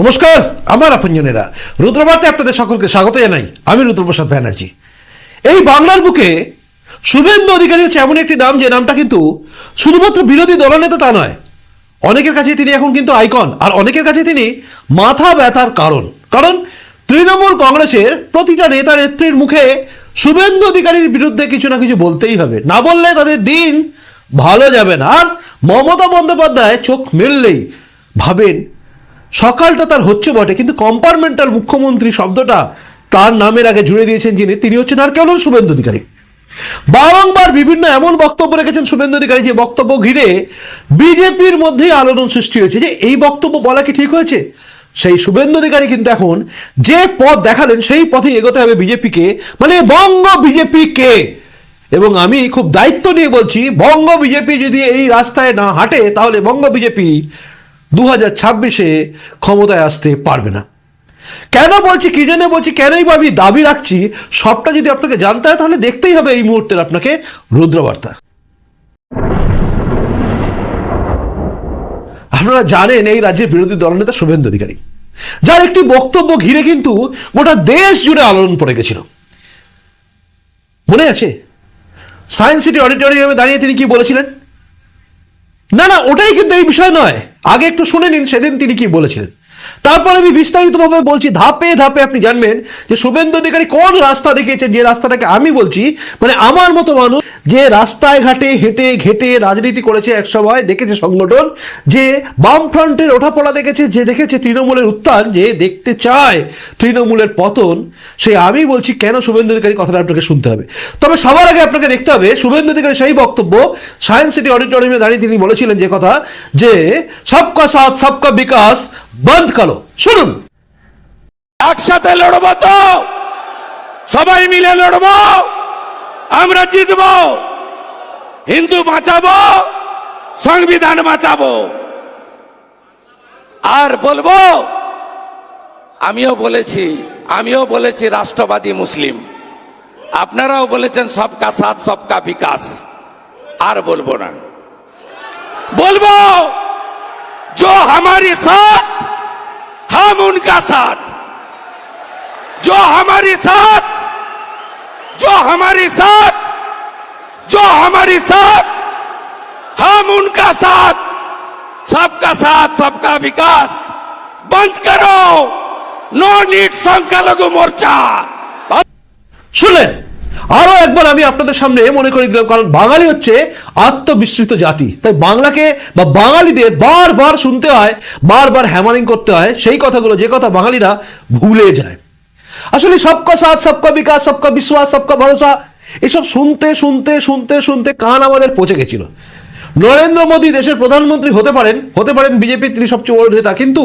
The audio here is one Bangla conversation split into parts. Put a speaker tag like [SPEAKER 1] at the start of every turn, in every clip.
[SPEAKER 1] নমস্কার, আমার আপনজনেরা। রুদ্রবার্তে আপনাদের সকলকে স্বাগত জানাই। আমি রুদ্রপ্রসাদ ব্যানার্জি। এই বাংলার বুকে শুভেন্দু অধিকারী হচ্ছে এমন একটি নাম, যে নামটা কিন্তু শুধুমাত্র বিরোধী দলনেতা তা নয়, অনেকের কাছে তিনি এখন কিন্তু আইকন, আর অনেকের কাছে তিনি মাথা ব্যথার কারণ। কারণ তৃণমূল কংগ্রেসের প্রতিটা নেতা নেত্রীর মুখে শুভেন্দু অধিকারীর বিরুদ্ধে কিছু না কিছু বলতেই হবে। না বললে তাদের দিন ভালো যাবে না। আর মমতা বন্দ্যোপাধ্যায় চোখ মেললেই ভাবেন সকালটা তার হচ্ছে বটে, কিন্তু কম্পার্টমেন্টাল মুখ্যমন্ত্রী শব্দটা তার নামের আগে জুড়ে দিয়েছেন যিনি, তিনি হচ্ছেন আর কেবল শুভেন্দু অধিকারী। বারংবার বিভিন্ন এমন বক্তব্য রেখেছেন শুভেন্দু অধিকারী যে বক্তব্য ঘিরে বিজেপির মধ্যেই আলোড়ন সৃষ্টি হয়েছে। যে এই বক্তব্য বলা কি ঠিক হয়েছে? সেই শুভেন্দু অধিকারী কিন্তু এখন যে পথ দেখালেন, সেই পথে এগোতে হবে বিজেপিকে। মানে বঙ্গ বিজেপিকে এবং আমি খুব দায়িত্ব নিয়ে বলছি, বঙ্গ বিজেপি যদি এই রাস্তায় না হাঁটে, তাহলে বঙ্গ বিজেপি দু হাজার ছাব্বিশে ক্ষমতায় আসতে পারবে না। কেন বলছি, কি জন্য বলছি, কেনই বা আমি দাবি রাখছি, সবটা যদি আপনাকে জানতে হয়, তাহলে দেখতেই হবে এই মুহূর্তের আপনাকে রুদ্রবার্তা। আপনারা জানেন, এই রাজ্যের বিরোধী দলনেতা শুভেন্দু অধিকারী। যার একটি বক্তব্য ঘিরে কিন্তু গোটা দেশ জুড়ে আলোড়ন পড়ে গেছিল। মনে আছে? সায়েন্স সিটি অডিটোরিয়ামে দাঁড়িয়ে তিনি কি বলেছিলেন? না না, ওটাই কিন্তু এই বিষয় নয়। আগে একটু শুনে নিন, সেদিন তিনি কি বলেছিলেন। তারপর আমি বিস্তারিতভাবে বলছি, ধাপে ধাপে আপনি জানবেন যে শুভেন্দু অধিকারী কোন রাস্তা দেখিয়েছেন, যে রাস্তাটাকে আমি বলছি মানে আমার মতো মানুষ যে রাস্তায় ঘাটে, হেঁটে, ঘেটে রাজনীতি করেছে এক সময়, দেখেছে সংগঠন, যে বামফ্রন্টের ওঠাপড়া দেখেছে, যে দেখেছে তৃণমূলের উত্থান, যে দেখতে চায় তৃণমূলের পতন, সে আমি বলছি কেন শুভেন্দু অধিকারী কথাটা আপনাকে শুনতে হবে। তবে সবার আগে আপনাকে দেখতে হবে, শুভেন্দু অধিকারী সেই বক্তব্য, সায়েন্স সিটি অডিটোরিয়ামে দাঁড়িয়ে তিনি বলেছিলেন যে কথা, যে সবকা সাথ, সবকা বিকাশ বন্ধ করো, শুনুন।
[SPEAKER 2] একসাথে লড়বো তো, সবাই মিলে লড়বো, আমরা জিতবো, হিন্দু বাঁচাবো, সংবিধান বাঁচাবো। আর বলব, আমিও বলেছি আমিও বলেছি রাষ্ট্রবাদী মুসলিম। আপনারাও বলেছেন, সবকা সাথ, সবকা বিকাশ। আর বলব না। বলব जो हमारे साथ हम उनका साथ जो हमारे साथ जो हमारे साथ जो हमारे साथ हम उनका साथ सबका साथ सबका विकास बंद करो नो नीट संख्यालघु मोर्चा
[SPEAKER 1] শুনলেন আরও একবার আমি আপনাদের সামনে মনে করে দিলাম কারণ বাঙালি হচ্ছে আত্মবিস্মৃত জাতি। তাই বাংলাকে বা বাঙালিদের বারবার শুনতে হয়, বারবার হ্যামারিং করতে হয়, সেই কথাগুলো, যে কথা বাঙালিরা ভুলে যায়। আসলে সবকা সাথ, সবকা বিকাশ, সবকা বিশ্বাস, সবকা ভরসা, এসব শুনতে শুনতে শুনতে শুনতে কান আমাদের পচে গেছিল। নরেন্দ্র মোদী দেশের প্রধানমন্ত্রী হতে পারেন হতে পারেন বিজেপির তিনি সবচেয়ে বড় নেতা, কিন্তু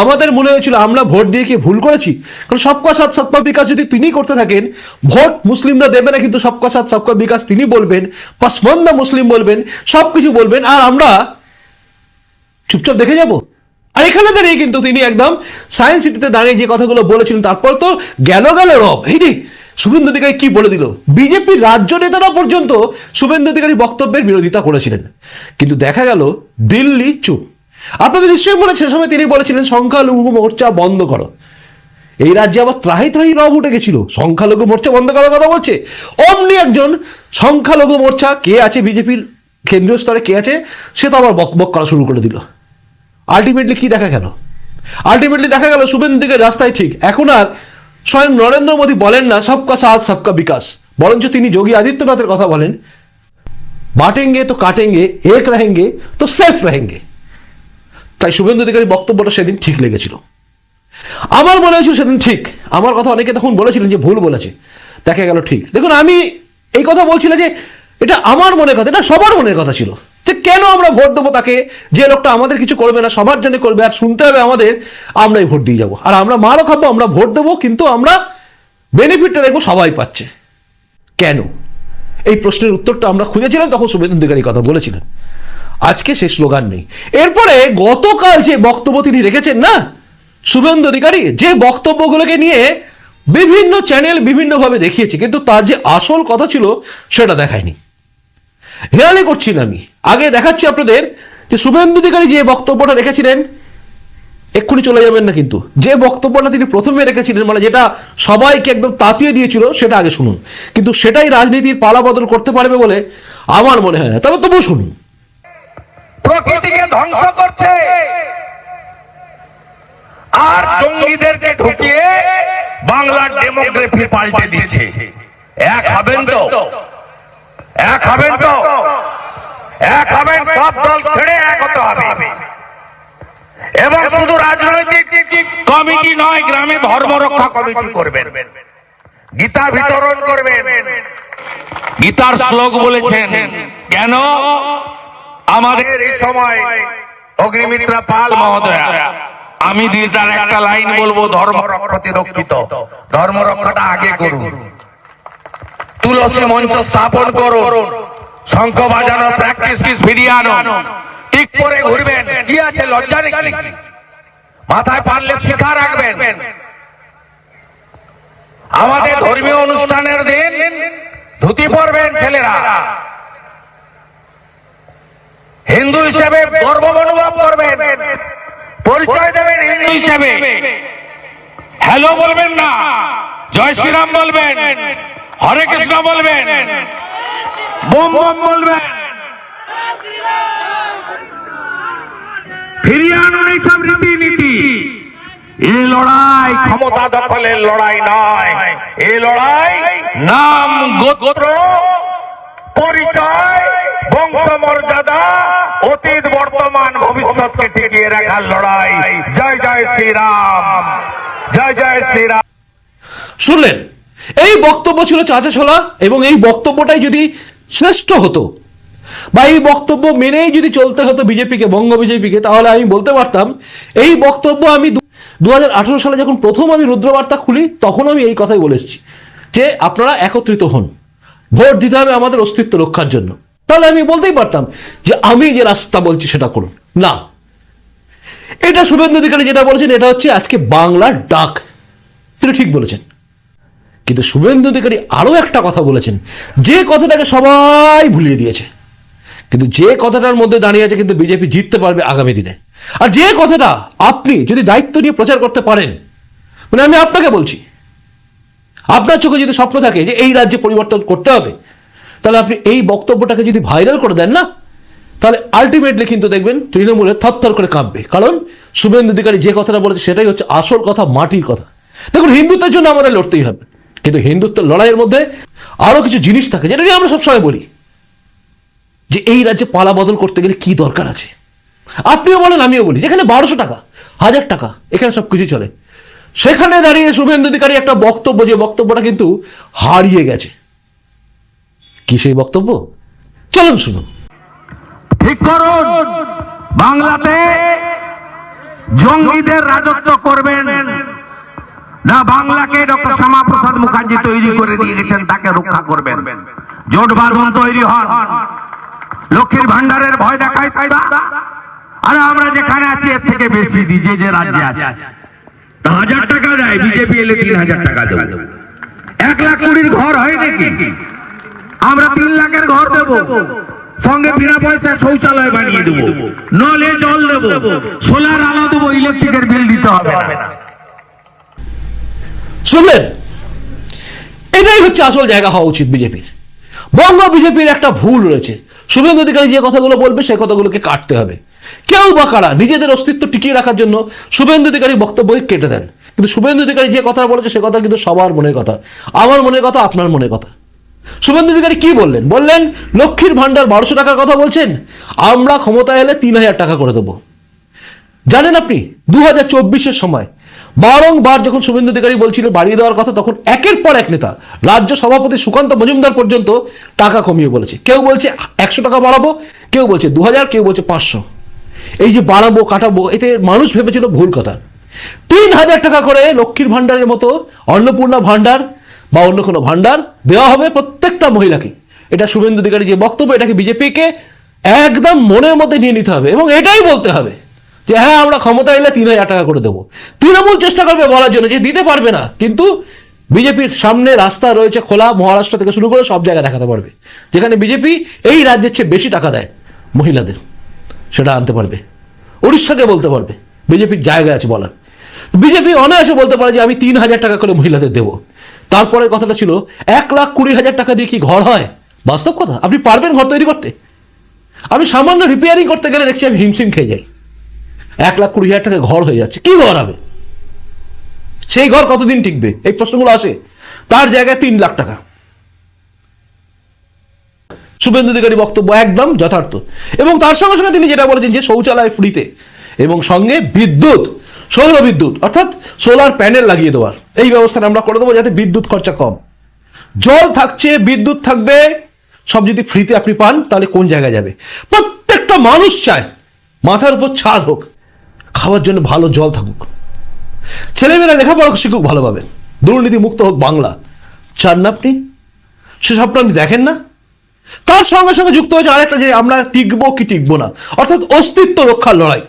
[SPEAKER 1] আমাদের মনে হয়েছিল আমরা ভোট দিয়ে কি ভুল করেছি? কারণ সবকা সাথ, সবকা বিকাশ যদি তিনি করতে থাকেন, ভোট মুসলিমরা দেবে না, কিন্তু সবকা সাথ, সবকা বিকাশ তিনি বলবেন পাসমন্দা মুসলিম বলবেন সব কিছু বলবেন, আর আমরা চুপচাপ দেখে যাব। আর এখানে দাঁড়িয়ে কিন্তু তিনি একদম সায়েন্স সিটিতে দাঁড়িয়ে যে কথাগুলো বলেছিলেন, তারপর তো গেল গেল রব। এই শুভেন্দু অধিকারী কি বলে দিল? বিজেপির রাজ্য নেতারা পর্যন্ত শুভেন্দু অধিকারী বক্তব্যের বিরোধিতা করেছিলেন। কিন্তু দেখা গেল, দিল্লি চুপ। আপনাদের নিশ্চয়ই মনে সে সময় তিনি বলেছিলেন, সংখ্যালঘু মোর্চা বন্ধ করো। এই রাজ্যে আবার ত্রাহি ত্রাহি রব উঠে গেছিল। সংখ্যালঘু মোর্চা বন্ধ করার কথা বলছে। অমনি একজন সংখ্যালঘু মোর্চা কে আছে, বিজেপির কেন্দ্রীয় স্তরে কে আছে, সে তো আবার বক বক করা শুরু করে দিল। আলটিমেটলি কি দেখা গেল? আলটিমেটলি দেখা গেল, শুভেন্দু দিকে রাস্তায় ঠিক। এখন আর স্বয়ং নরেন্দ্র মোদী বলেন না, সবকা সাথ, সবকা বিকাশ। বরঞ্চ তিনি যোগী আদিত্যনাথের কথা বলেন। বাটেঙ্গে তো কাটেঙ্গে, এক রাহেঙ্গে তো সেফ রাহেঙ্গে। তাই শুভেন্দু অধিকারী বক্তব্যটা সেদিন ঠিক লেগেছিল। আমার মনে হয়েছিল সেদিন ঠিক। আমার কথা অনেকে তখন বলেছিলেন যে ভুল বলেছে। দেখা গেল ঠিক। দেখুন, আমি এই কথা বলছিল যে এটা আমার মনের কথা, এটা সবার মনের কথা ছিল। যে কেন আমরা ভোট দেবো তাকে? যে লোকটা আমাদের কিছু করবে না, সবার জন্য করবে, আর শুনতে হবে আমাদের, আমরাই ভোট দিয়ে যাব। আর আমরা মারও খাব, আমরা ভোট দেবো, কিন্তু আমরা বেনিফিটটা দেখব সবাই পাচ্ছে। কেন? এই প্রশ্নের উত্তরটা আমরা খুঁজেছিলাম তখন শুভেন্দু অধিকারী কথা বলেছিলেন। আজকে সে স্লোগান নেই। এরপরে গতকাল যে বক্তব্য তিনি রেখেছেন না, শুভেন্দু অধিকারী, যে বক্তব্যগুলোকে নিয়ে বিভিন্ন চ্যানেল বিভিন্নভাবে দেখিয়েছে, কিন্তু তার যে আসল কথা ছিল, সেটা দেখায়নি। হেরালি করছি না আমি। আগে দেখাচ্ছি আপনাদের যে শুভেন্দু অধিকারী যে বক্তব্যটা রেখেছিলেন, এক্ষুনি চলে যাবেন না কিন্তু। যে বক্তব্যটা তিনি প্রথমে রেখেছিলেন মানে যেটা সবাইকে একদম তাতিয়ে দিয়েছিল, সেটা আগে শুনুন। কিন্তু সেটাই রাজনীতির পালা বদল করতে পারবে বলে আমার মনে হয় না। তবে তবু শুনুন।
[SPEAKER 3] প্রকৃতিকে ধ্বংস করছে। আর জঙ্গিদেরকে ঢুকিয়ে বাংলার ডেমোগ্রাফি পাল্টে দিচ্ছে এক হবেন তো? এক হবেন তো। এক হবেন, সব দল ছেড়ে এক হতে হবে। এবং শুধু রাজনৈতিক কমিটি নয়, গ্রামে ধর্ম রক্ষা কমিটি করবেন। গীতা বিতরণ করবেন। গীতার শ্লোক বলেছেন, কেন? আমাদের এই সময় অগ্নিমিত্রা পাল মহোদয়া, আমি গীতার একটা লাইন বলব, ধর্ম রক্ষতি রক্ষিত ধর্ম রক্ষাটা আগে করুন। তুলসী মঞ্চ স্থাপন করো। শঙ্খ বাজানো প্র্যাকটিস পিস ফিরিয়ে আনুন ঠিক করে ঘুরবেন। কি আছে? লজ্জা নেই? মাথায় পারলে শিখা রাখবেন। আমাদের ধর্মীয় অনুষ্ঠানের দিন ধুতি পরবেন ছেলেরা। হিন্দু হিসেবে গর্ব অনুভব করবেন। পরিচয় দেবেন হিন্দু হিসেবে। হ্যালো বলবেন না? জয় শ্রীরাম বলবেন। হরে কৃষ্ণ বলবেন। বোম বোম বলবেন। ফিরিয়ে আনুন এইসব রীতিনীতি। এই লড়াই ক্ষমতা দখলের লড়াই নয়। এই লড়াই নাম, গোত্র, পরিচয় বংশ মর্যাদা অতীত, বর্তমান, ভবিষ্যৎকে টিকিয়ে রাখার লড়াই। জয় জয় শ্রীরাম। জয় জয় শ্রীরাম।
[SPEAKER 1] শুনলেন? এই বক্তব্য ছিল চাচা ছোলা, এবং এই বক্তব্যটাই যদি শ্রেষ্ঠ হতো, বা এই বক্তব্য মেনেই যদি চলতে হতো বিজেপিকে, বঙ্গ বিজেপিকে, তাহলে আমি বলতে পারতাম, এই বক্তব্য আমি দু হাজার আঠারো সালে যখন প্রথম আমি রুদ্রবার্তা খুলি, তখন আমি এই কথাই বলে এসেছি, যে আপনারা একত্রিত হন, ভোট দিতে হবে আমাদের অস্তিত্ব রক্ষার জন্য। তাহলে আমি বলতেই পারতাম যে আমি যে রাস্তা বলছি সেটা করুন। না। এটা শুভেন্দু অধিকারী যেটা বলেছেন, এটা হচ্ছে আজকে বাংলার ডাক। তিনি ঠিক বলেছেন। কিন্তু শুভেন্দু অধিকারী আরও একটা কথা বলেছেন, যে কথাটাকে সবাই ভুলিয়ে দিয়েছে। কিন্তু যে কথাটার মধ্যে দাঁড়িয়ে আছে কিন্তু বিজেপি জিততে পারবে আগামী দিনে। আর যে কথাটা আপনি যদি দায়িত্ব নিয়ে প্রচার করতে পারেন মানে আমি আপনাকে বলছি, আপনার চোখে যদি স্বপ্ন থাকে যে এই রাজ্যে পরিবর্তন করতে হবে, তাহলে আপনি এই বক্তব্যটাকে যদি ভাইরাল করে দেন না, তাহলে আলটিমেটলি কিন্তু দেখবেন তৃণমূলে থরথর করে কাঁপবে। কারণ শুভেন্দু অধিকারী যে কথাটা বলেছে সেটাই হচ্ছে আসল কথা, মাটির কথা। দেখুন, হিন্দুত্বের জন্য আমাদের লড়তেই হবে। কিন্তু হিন্দুত্বের লড়াইয়ের মধ্যে আরও কিছু জিনিস থাকে, যেটা নিয়ে আমরা সবসময় বলি। যে এই রাজ্যে পালা বদল করতে গেলে কি দরকার আছে? আপনিও বলেন, আমিও বলি। যেখানে বারোশো টাকা, হাজার টাকা, এখানে সব কিছু চলে। সেখানে দাঁড়িয়ে শুভেন্দু অধিকারী একটা বক্তব্য, যে বক্তব্যটা কিন্তু হারিয়ে গেছে। কি সেই বক্তব্য? চলুন শুনুন।
[SPEAKER 3] ঠিক করুন। বাংলাতে জঙ্গিদের রাজত্ব করবেন। না বাংলাকে ডক্টর শ্যামা প্রসাদ মুখার্জি তৈরি করে দিয়ে গেছেন তাকে রক্ষা করবেন। জোট বাঁধন তৈরি হন। লক্ষ্মীর ভান্ডারের ভয় দেখায় তাই? আরে আমরা যেখানে আছি, এর থেকে বেশি দিই যে যে রাজ্যে আছে। হাজার টাকা দেয়, বিজেপি এলে তিন হাজার টাকা দেবে। এক লাখ কুড়ির ঘর হয় নাকি? আমরা তিন লাখের ঘর দেব। সঙ্গে বিনা পয়সা শৌচালয় বানিয়ে দেবো। নলে জল দেবো। সোলার আলো দেবো, ইলেকট্রিকের বিল দিতে হবে না।
[SPEAKER 1] শুনলেন? এটাই হচ্ছে আসল জায়গা হওয়া উচিত বিজেপির। বঙ্গ বিজেপির একটা ভুল রয়েছে। শুভেন্দু অধিকারী যে কথাগুলো বলবে, সেই কথাগুলোকে কাটতে হবে। কেউ বা কারা নিজেদের অস্তিত্ব টিকিয়ে রাখার জন্য শুভেন্দু অধিকারী বক্তব্যই কেটে দেন। কিন্তু শুভেন্দু অধিকারী যে কথা বলেছে, সে কথা কিন্তু সবার মনের কথা। আমার মনের কথা, আপনার মনের কথা। শুভেন্দু অধিকারী কি বললেন? বললেন, লক্ষ্মীর ভান্ডার বারোশো টাকার কথা বলছেন, আমরা ক্ষমতায় এলে তিন হাজার টাকা করে দেবো। জানেন আপনি, দু হাজার চব্বিশের সময় বারংবার যখন শুভেন্দু অধিকারী বলছিল বাড়িয়ে দেওয়ার কথা, তখন একের পর এক নেতা, রাজ্য সভাপতি সুকান্ত মজুমদার পর্যন্ত টাকা কমিয়ে বলেছে। কেউ বলছে একশো টাকা বাড়াবো, কেউ বলছে দু হাজার কেউ বলছে পাঁচশো। এই যে বাড়াবো, কাটাবো, এতে মানুষ ভেবেছিল ভুল কথা। তিন হাজার টাকা করে লক্ষ্মীর ভান্ডারের মতো অন্নপূর্ণা ভান্ডার বা অন্য কোনো ভান্ডার দেওয়া হবে প্রত্যেকটা মহিলাকে। এটা শুভেন্দু অধিকারী যে বক্তব্য, এটাকে বিজেপিকে একদম মনের মধ্যে নিয়ে নিতে হবে এবং এটাই বলতে হবে। যে হ্যাঁ আমরা ক্ষমতা এলে তিন হাজার টাকা করে দেবো। তৃণমূল চেষ্টা করবে বলার জন্য যে দিতে পারবে না, কিন্তু বিজেপির সামনে রাস্তা রয়েছে খোলা, মহারাষ্ট্র থেকে শুরু করে সব জায়গায় দেখাতে পারবে। যেখানে বিজেপি এই রাজ্যের চেয়ে বেশি টাকা দেয় মহিলাদের, সেটা আনতে পারবে। উড়িষ্যাকে বলতে পারবে, বিজেপির জায়গা আছে বলার। বিজেপি অনায়াসে বলতে পারে যে আমি তিন হাজার টাকা করে মহিলাদের দেবো। তারপরে কথাটা ছিল, এক লাখ কুড়ি হাজার টাকা দিয়ে কি ঘর হয়? বাস্তব কথা, আপনি পারবেন ঘর তৈরি করতে। আমি সামান্য রিপেয়ারিং করতে গেলে দেখছি আমি হিমশিম খেয়ে যাই। এক লাখ কুড়ি হাজার টাকা ঘর হয়ে যাচ্ছে। কি ঘর হবে? সেই ঘর কতদিন টিকবে? এই প্রশ্নগুলো আসে। তার জায়গায় তিন লাখ টাকা। শুভেন্দু অধিকারী বক্তব্য একদম যথার্থ। এবং তার সঙ্গে সঙ্গে তিনি যেটা বলেছেন যে শৌচালয় ফ্রিতে এবং সঙ্গে বিদ্যুৎ, সৌর বিদ্যুৎ, অর্থাৎ সোলার প্যানেল লাগিয়ে দেওয়ার। এই ব্যবস্থাটা আমরা করে দেবো যাতে বিদ্যুৎ খরচা কম। জল থাকছে, বিদ্যুৎ থাকবে। সব যদি ফ্রিতে আপনি পান, তাহলে কোন জায়গায় যাবে? প্রত্যেকটা মানুষ চায় মাথার উপর ছাদ হোক। খাওয়ার জন্য ভালো জল থাকুক। ছেলেমেয়েরা লেখাপড়া শিখুক ভালোভাবে। দুর্নীতি মুক্ত হোক বাংলা। চান না আপনি? সে স্বপ্ন আপনি দেখেন না? তার সঙ্গে সঙ্গে যুক্ত হয়েছে আরেকটা যে আমরা টিকবো কি টিকবো না। অর্থাৎ অস্তিত্ব রক্ষার লড়াই।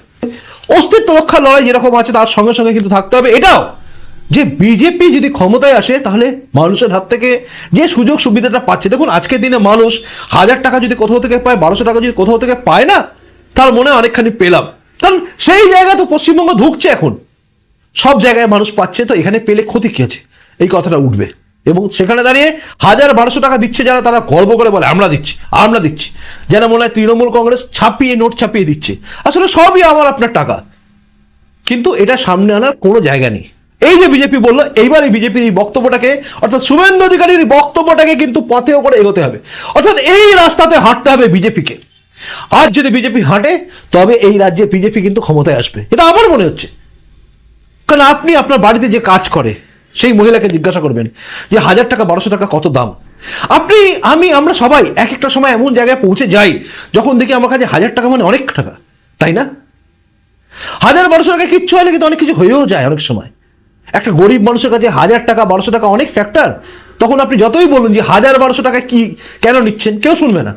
[SPEAKER 1] অস্তিত্ব রক্ষার লড়াই যেরকম আছে তার সঙ্গে সঙ্গে কিন্তু থাকতে হবে। এটাও যে বিজেপি যদি ক্ষমতায় আসে, তাহলে মানুষের হাত থেকে যে সুযোগ সুবিধাটা পাচ্ছে। দেখুন, আজকের দিনে মানুষ হাজার টাকা যদি কোথাও থেকে পায়, বারোশো টাকা যদি কোথাও থেকে পায় না, তার মনে অনেকখানি পেলাম। কারণ সেই জায়গায় তো পশ্চিমবঙ্গ ঢুকছে এখন। সব জায়গায় মানুষ পাচ্ছে, তো এখানে পেলে ক্ষতি কি আছে? এই কথাটা উঠবে। এবং সেখানে দাঁড়িয়ে হাজার বারোশো টাকা দিচ্ছে যারা, তারা গর্ব করে বলে, আমরা দিচ্ছি আমরা দিচ্ছি। যেন মনে হয় তৃণমূল কংগ্রেস ছাপিয়ে, নোট ছাপিয়ে দিচ্ছে। আসলে সবই আমার আপনার টাকা। কিন্তু এটা সামনে আনার কোনো জায়গা নেই। এই যে বিজেপি বলল, এইবার এই বিজেপির এই বক্তব্যটাকে, অর্থাৎ শুভেন্দু অধিকারীর বক্তব্যটাকে কিন্তু পথেও করে এগোতে হবে। অর্থাৎ এই রাস্তাতে হাঁটতে হবে বিজেপিকে। আজ যদি বিজেপি হাঁটে, তবে এই রাজ্যে বিজেপি কিন্তু ক্ষমতায় আসবে। এটা আমার মনে হচ্ছে। কারণ আপনি আপনার বাড়িতে যে কাজ করে, সেই মহিলাকে জিজ্ঞাসা করবেন যে, হাজার টাকা, বারোশো টাকা কত দাম? আপনি, আমি, আমরা সবাই এক একটা সময় এমন জায়গায় পৌঁছে যাই, যখন দেখি আমার কাছে হাজার টাকা মানে অনেক টাকা। তাই না? হাজার, বারোশো টাকা কিচ্ছু হয় না কিন্তু অনেক কিছু হয়েও যায় অনেক সময়। একটা গরিব মানুষের কাছে হাজার টাকা, বারোশো টাকা অনেক ফ্যাক্টর তখন আপনি যতই বলুন যে, হাজার, বারোশো টাকা কি, কেন নিচ্ছেন? কেউ শুনবে না।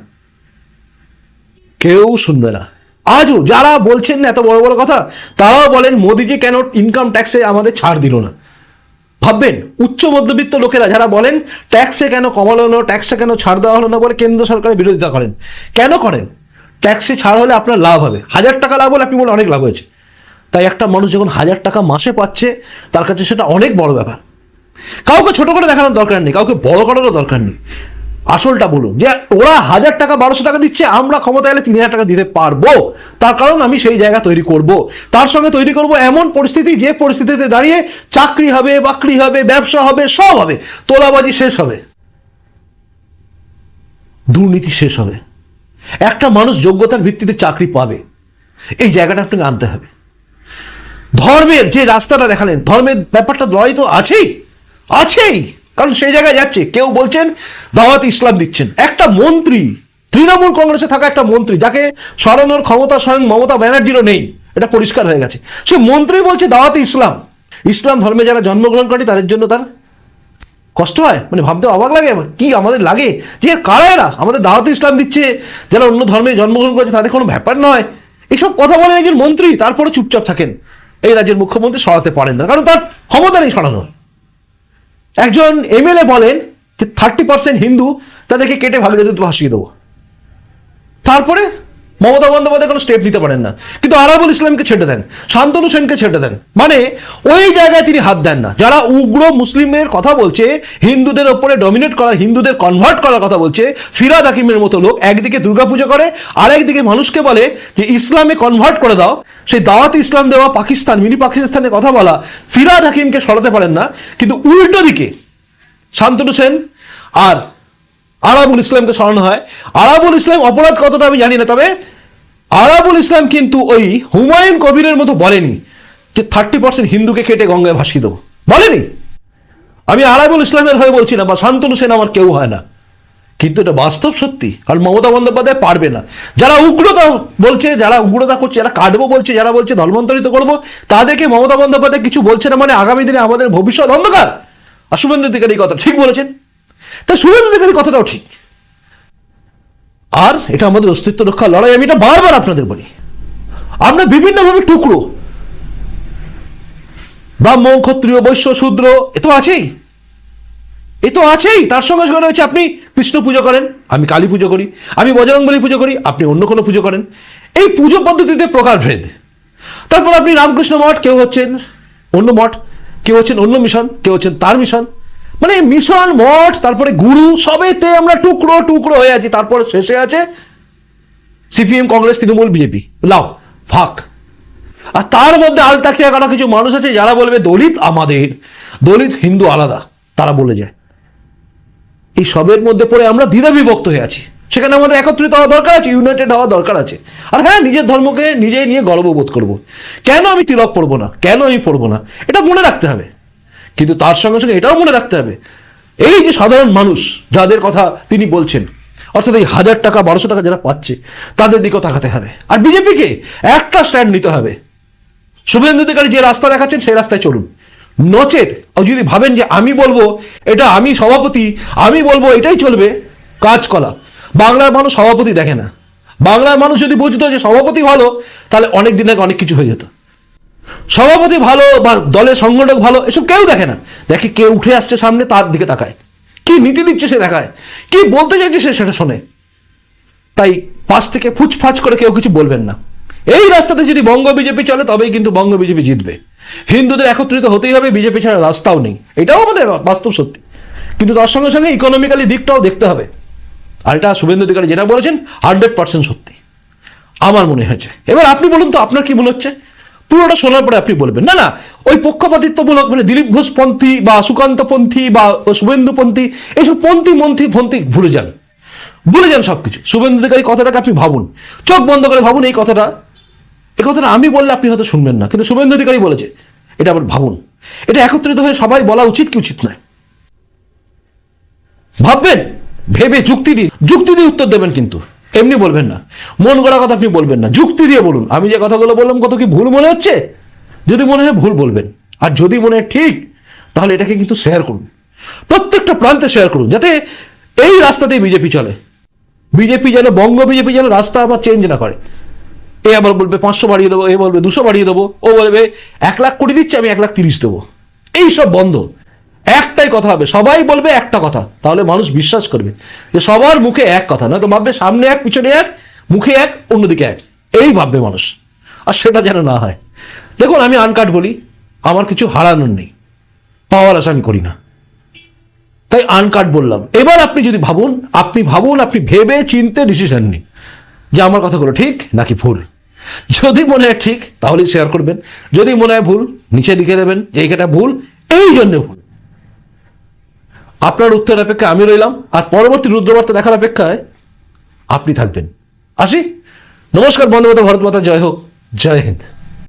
[SPEAKER 1] কেউ শুনবে না। আজও যারা বলছেন না এত বড় বড় কথা, তারাও বলেন, মোদিজি কেন ইনকাম ট্যাক্সে আমাদের ছাড় দিল না? ভাববেন, উচ্চ মধ্যবিত্ত লোকেরা যারা বলেন ট্যাক্সে কেন কমালো না ট্যাক্সে কেন ছাড় দেওয়া হলো না? বলে কেন্দ্র সরকারের বিরোধিতা করেন। কেন করেন? ট্যাক্সে ছাড় হলে আপনার লাভ হবে। হাজার টাকা লাভ হলে আপনি বলে অনেক লাভ হয়েছে। তাই একটা মানুষ যখন হাজার টাকা মাসে পাচ্ছে, তার কাছে সেটা অনেক বড় ব্যাপার। কাউকে ছোট করে দেখানোর দরকার নেই, কাউকে বড় করারও দরকার নেই। আসলটা বলুন, যে ওরা হাজার টাকা, বারোশো টাকা দিচ্ছে, আমরা ক্ষমতা এলে তিন হাজার টাকা দিতে পারব। তার কারণ আমি সেই জায়গা তৈরি করব। তার সঙ্গে তৈরি করব এমন পরিস্থিতি, যে পরিস্থিতিতে দাঁড়িয়ে চাকরি হবে, বাকরি হবে, ব্যবসা হবে, সব হবে। তোলাবাজি শেষ হবে। দুর্নীতি শেষ হবে। একটা মানুষ যোগ্যতার ভিত্তিতে চাকরি পাবে। এই জায়গাটা আপনাকে আনতে হবে। ধর্মের যে রাস্তাটা দেখালেন, ধর্মের ব্যাপারটা লড়াই তো আছেই আছেই। কারণ সেই জায়গায় যাচ্ছে। কেউ বলছেন, দাওয়াত ইসলাম দিচ্ছেন। একটা মন্ত্রী, তৃণমূল কংগ্রেসে থাকা একটা মন্ত্রী, যাকে সরানোর ক্ষমতা স্বয়ং মমতা ব্যানার্জিরও নেই, এটা পরিষ্কার হয়ে গেছে। সে মন্ত্রী বলছে, দাওয়াত ইসলাম। ইসলাম ধর্মে যারা জন্মগ্রহণ করে, তাদের জন্য তার কষ্ট হয় মানে ভাবতে অবাক লাগে। কি আমাদের লাগে? যে কারা এরা? আমাদের দাওয়াত ইসলাম দিচ্ছে, যারা অন্য ধর্মে জন্মগ্রহণ করেছে, তাদের কোনো ব্যাপার নয়। এইসব কথা বলেন একজন মন্ত্রী তারপরে চুপচাপ থাকেন। এই রাজ্যের মুখ্যমন্ত্রী সরাতে পারেন না, কারণ তার ক্ষমতা নেই সরানোর। একজন এমএলএ বলেন যে থার্টি পার্সেন্ট হিন্দু তাদেরকে কেটে ভাগিয়ে তো ভাসিয়ে দেবো তারপরে মমতা বন্দ্যোপাধ্যায় কোনো স্টেপ নিতে পারেন না। কিন্তু আরাবুল ইসলামকে ছেড়ে দেন, শান্তনু সেনকে ছেড়ে দেন। মানে ওই জায়গায় তিনি হাত দেন না। যারা উগ্র মুসলিমের কথা বলছে, হিন্দুদের ওপরে ডমিনেট করা, হিন্দুদের কনভার্ট করার কথা বলছে, ফিরাদ হাকিমের মতো লোক একদিকে দুর্গাপুজো করে আর একদিকে মানুষকে বলে যে, ইসলামে কনভার্ট করে দাও। সেই দাওয়াত ইসলাম দেওয়া পাকিস্তান, মিনি পাকিস্তানের কথা বলা, ফিরাদ হাকিমকে সরাতে পারেন না। কিন্তু উল্টো দিকে শান্তনু সেন আর আরাবুল ইসলামকে সরানো হয়। আরাবুল ইসলাম অপরাধ কতটা আমি জানি না, তবে আরাবুল ইসলাম কিন্তু ওই হুমায়ুন কবিরের মতো বলেনি যে থার্টি পার্সেন্ট হিন্দুকে খেটে গঙ্গায় ভাসিয়ে দেবো। বলেনি। আমি আরাবুল ইসলামের হয়ে বলছি না, বা শান্তনু সেন আমার কেউ হয় না। কিন্তু এটা বাস্তব সত্যি আর মমতা বন্দ্যোপাধ্যায় পারবে না। যারা উগ্রতা বলছে, যারা উগ্রতা করছে, যারা কাটবো বলছে, যারা বলছে ধর্মান্তরিত করব, তাদেরকে মমতা বন্দ্যোপাধ্যায় কিছু বলছে না মানে আগামী দিনে আমাদের ভবিষ্যৎ অন্ধকার। আর শুভেন্দু অধিকারী কথা ঠিক বলেছেন। তা শুভেন্দু অধিকারী কথাটাও ঠিক। আর এটা আমাদের অস্তিত্ব রক্ষার লড়াই, আমি এটা বারবার আপনাদের বলি। আমরা বিভিন্নভাবে টুকরো। ব্রাহ্মণ, ক্ষত্রিয়, বৈশ্য, শূদ্র, এ তো আছেই। এ তো আছেই, তার সঙ্গে সঙ্গে রয়েছে আপনি কৃষ্ণ পুজো করেন, আমি কালী পুজো করি, আমি বজরংবলী পুজো করি, আপনি অন্য কোনো পুজো করেন। এই পুজো পদ্ধতিতে প্রকারভেদ তা তারপর আপনি রামকৃষ্ণ মঠ, কেউ হচ্ছেন অন্য মঠ, কেউ হচ্ছেন অন্য মিশন, কেউ হচ্ছেন তার মিশন। মানে মিশন, মঠ, তারপরে গুরু, সবেতে আমরা টুকরো টুকরো হয়ে আছি। তারপর শেষে আছে সিপিএম, কংগ্রেস, তৃণমূল, বিজেপি। লাও, ফাঁক। আর তার মধ্যে আলতাকিয়া করা কিছু মানুষ আছে যারা বলবে দলিত আমাদের, দলিত হিন্দু আলাদা, তারা বলে যায়। এই সবের মধ্যে পড়ে আমরা দ্বিধা বিভক্ত হয়ে আছি। সেখানে আমাদের একত্রিত হওয়া দরকার আছে ইউনাইটেড হওয়া দরকার আছে। আর হ্যাঁ নিজের ধর্মকে নিজেই নিয়ে গর্ববোধ করব। কেন আমি তিলক পড়ব না? কেন আমি পড়ব না? এটা মনে রাখতে হবে। কিন্তু তার সঙ্গে সঙ্গে এটাও মনে রাখতে হবে। এই যে সাধারণ মানুষ যাদের কথা তিনি বলছেন, অর্থাৎ এই হাজার টাকা, বারোশো টাকা যারা পাচ্ছে, তাদের দিকেও তাকাতে হবে। আর বিজেপিকে একটা স্ট্যান্ড নিতে হবে। শুভেন্দু অধিকারী যে রাস্তা দেখাচ্ছেন, সেই রাস্তায় চলুন। নচেত যদি ভাবেন যে আমি বলব, এটা আমি সভাপতি, আমি বলব, এটাই চলবে কাজ কলা বাংলার মানুষ সভাপতি দেখে না। বাংলার মানুষ যদি বুঝতো যে সভাপতি ভালো, তাহলে অনেক দিন আগে অনেক কিছু হয়ে যেত। সভাপতি ভালো বা দলের সংগঠক ভালো, এসব কেউ দেখে না। দেখে কে উঠে আসছে সামনে, তার দিকে তাকায়। কি নীতি দিচ্ছে সে দেখায়? কি বলতে চাইছে সে সেটা শোনে। তাই পাশ থেকে ফুচফাচ করে কেউ কিছু বলবেন না। এই রাস্তাতে যদি বঙ্গ বিজেপি চলে, তবেই কিন্তু বঙ্গ বিজেপি জিতবে। হিন্দুদের একত্রিত হতেই হবে, বিজেপি ছাড়া রাস্তাও নেই। এটাও আমাদের বাস্তব সত্যি। কিন্তু তার সঙ্গে সঙ্গে ইকোনমিক্যালি দিকটাও দেখতে হবে। আর এটা শুভেন্দু অধিকারী যেটা বলেছেন হান্ড্রেড পার্সেন্ট সত্যি। আমার মনে হয়েছে। এবার আপনি বলুন তো, আপনার কি মনে হচ্ছে? পুরোটা শোনার পরে আপনি বলবেন, না না, ওই পক্ষপাতিত্বমূলক মানে দিলীপ ঘোষ পন্থী বা সুকান্ত পন্থী বা শুভেন্দু পন্থী এইসব পন্থী মন্থী পন্থী ভুলে যান। ভুলে যান সবকিছু। শুভেন্দু অধিকারী কথাটাকে আপনি ভাবুন। চোখ বন্ধ করে ভাবুন এই কথাটা। এই কথাটা আমি বললে আপনি হয়তো শুনবেন না, কিন্তু শুভেন্দু অধিকারী বলেছে, এটা আবার ভাবুন। এটা একত্রিত হয়ে সবাই বলা উচিত কি উচিত নয়। ভাববেন, ভেবে যুক্তি দিয়ে যুক্তি দিয়ে উত্তর দেবেন কিন্তু। এমনি বলবেন না। মন গড়া কথা আপনি বলবেন না। যুক্তি দিয়ে বলুন। আমি যে কথাগুলো বললাম, কত কি ভুল মনে হচ্ছে? যদি মনে হয় ভুল বলবেন। আর যদি মনে হয় ঠিক, তাহলে এটাকে কিন্তু শেয়ার করুন। প্রত্যেকটা প্রান্তে শেয়ার করুন, যাতে এই রাস্তাতেই বিজেপি চলে। বিজেপি যেন, বঙ্গ বিজেপি যেন রাস্তা আবার চেঞ্জ না করে। এ আবার বলবে, পাঁচশো বাড়িয়ে দেবো, এ বলবে, দুশো বাড়িয়ে দেবো, ও বলবে, এক লাখ কোটি দিচ্ছে, আমি এক লাখ তিরিশ দেবো। এই সব বন্ধ। একটাই কথা হবে সবাই বলবে একটা কথা, তাহলে মানুষ বিশ্বাস করবে যে সবার মুখে এক কথা, নয়তো ভাববে সামনে এক, পিছনে এক, মুখে এক, অন্যদিকে এক, এই ভাববে মানুষ। আর সেটা যেন না হয়। দেখুন, আমি আনকাট বলি, আমার কিছু হারানোর নেই, পাওয়ার আশা আমি করি না। তাই আনকাট বললাম। এবার আপনি যদি ভাবুন, আপনি ভাবুন, আপনি ভেবে চিনতে ডিসিশন নিন যে আমার কথাগুলো ঠিক নাকি ভুল। যদি মনে হয় ঠিক তাহলে শেয়ার করবেন। যদি মনে হয় ভুল, নিচে লিখে দেবেন যে এইটা ভুল, এই জন্য ভুল। আপনার উত্তরের অপেক্ষায় আমি রইলাম, আর পরবর্তী রুদ্রবার্তা দেখার অপেক্ষায় আপনি থাকবেন। আসি? নমস্কার বন্ধু ভারত মাতা জয় হোক। জয় হিন্দ।